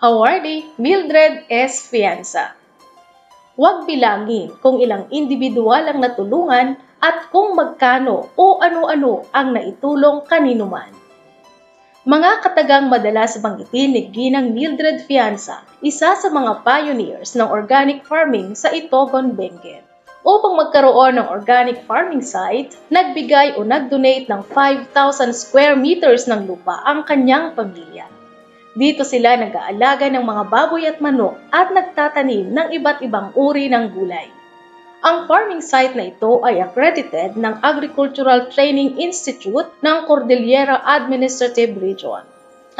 Awardee Mildred S. Fianza. Huwag bilangin kung ilang individual ang natulungan at kung magkano o ano-ano ang naitulong kanino man. Mga katagang madalas banggitin ni Ginang Mildred Fianza, isa sa mga pioneers ng organic farming sa Itogon, Benguet. Upang magkaroon ng organic farming site, nagbigay o nag-donate ng 5,000 square meters ng lupa ang kanyang pamilya. Dito sila nag-aalaga ng mga baboy at manok at nagtatanim ng iba't ibang uri ng gulay. Ang farming site na ito ay accredited ng Agricultural Training Institute ng Cordillera Administrative Region.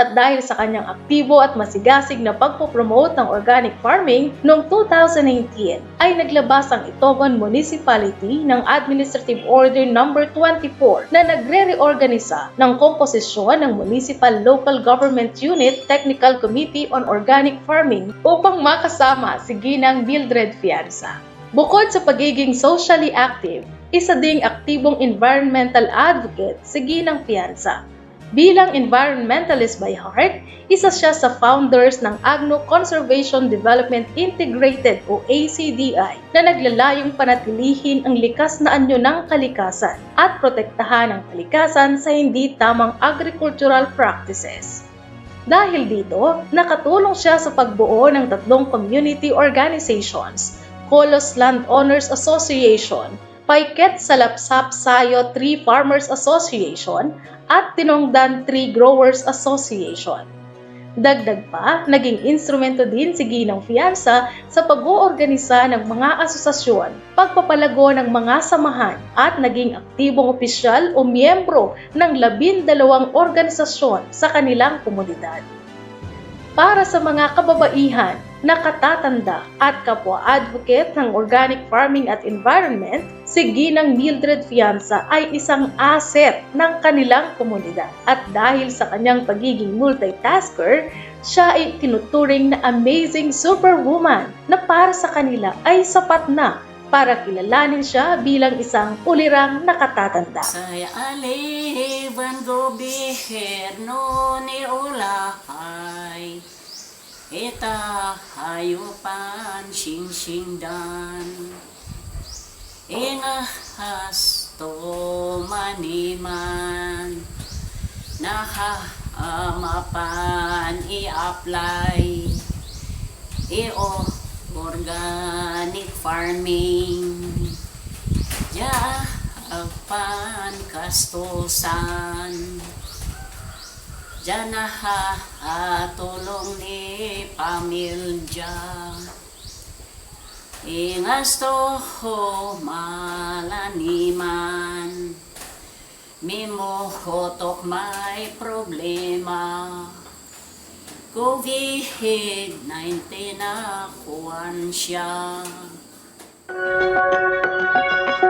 At dahil sa kanyang aktibo at masigasig na pagpopromote ng organic farming, noong 2019 ay naglabas ang Itogon Municipality ng Administrative Order No. 24 na nagre-reorganisa ng komposisyon ng Municipal Local Government Unit Technical Committee on Organic Farming upang makasama si Ginang Mildred Fianza. Bukod sa pagiging socially active, isa ding aktibong environmental advocate si Ginang Fianza. Bilang environmentalist by heart, isa siya sa founders ng Agno Conservation Development Integrated o ACDI na naglalayong panatilihin ang likas na anyo ng kalikasan at protektahan ang kalikasan sa hindi tamang agricultural practices. Dahil dito, nakatulong siya sa pagbuo ng tatlong community organizations, Colos Landowners Association, Paiket Salapsap Sayo Tree Farmers Association at Tinongdan Tree Growers Association. Dagdag pa, naging instrumento din si Ginang Fianza sa pag-oorganisa ng mga asosasyon, pagpapalago ng mga samahan at naging aktibong opisyal o miyembro ng labindalawang organisasyon sa kanilang komunidad para sa mga kababaihan, nakatatanda at kapwa-advocate ng organic farming at environment, si Ginang Mildred Fianza ay isang asset ng kanilang komunidad. At dahil sa kanyang pagiging multitasker, siya ay tinuturing na amazing superwoman na para sa kanila ay sapat na para kilalanin siya bilang isang ulirang nakatatanda. Saya aliban gobyerno ni ulahay Ita hayupan sing-singdan Ingahas to maniman Nahamapan i-apply. I-o organic farming. Ya agpan kastusan. Diyan na ha, tulong ni pamilya Ingasto ho malaniman Mimo hotok may problema COVID-19 na kuwan Thank you.